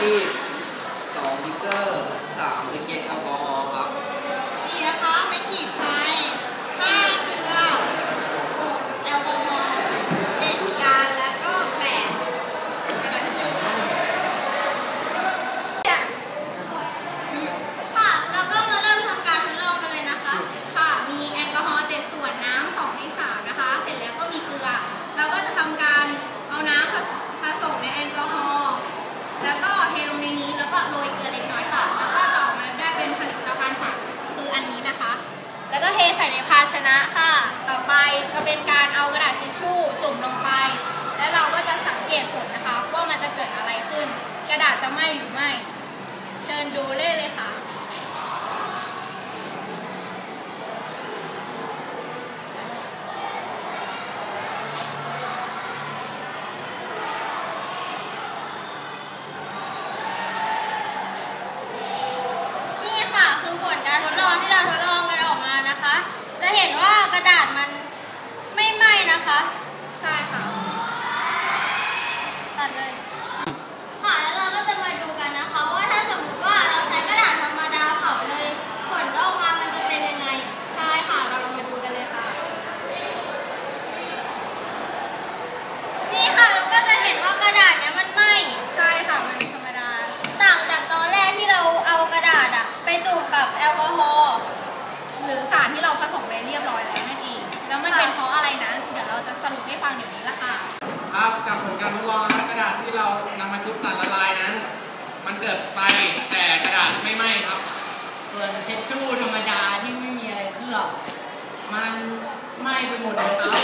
ที่ แล้วก็เทใส่ในภาชนะค่ะ ต่อไปจะเป็นการเอากระดาษทิชชู่จุ่มลงไป แล้วเราก็จะสังเกตผลนะคะ ว่ามันจะเกิดอะไรขึ้น กระดาษจะไหม้หรือไม่ เชิญดูเลยเลยค่ะ นี่ค่ะคือผลการทดลองที่เราทดลอง จะเห็นว่ากระดาษมันไม่ไหม้นะคะ ใช่ค่ะ ตัดเลย ค่ะแล้วเราก็จะมาดูกันนะคะ ว่าถ้าสมมติว่าเราใช้กระดาษธรรมดาเผาเลย ผลออกมามันจะเป็นยังไง ใช่ค่ะ เราลองมาดูกันเลยค่ะ นี่ค่ะเราก็จะเห็นว่ากระดาษเนี้ยมันไหม้ใช่ค่ะมันธรรมดา ต่างจากตอนแรกที่เราเอากระดาษอะไปจุ่มกับแอลกอฮอล์ หรือสารที่เราผสมไปเรียบร้อยแล้วนั่นเองแล้วมันเป็นเพราะอะไรนะเดี๋ยวเราจะสรุปให้ฟังเดี๋ยวนี้ละค่ะครับจากผลการทดลองนะครับกระดาษที่เรานำมาชุบสารละลายนั้น มันเกิดไฟแต่กระดาษไม่ไหม้ครับ ส่วนเช็ดชู่ธรรมดาที่ไม่มีอะไรเคลือบมันไหม้ไปหมดเลยครับ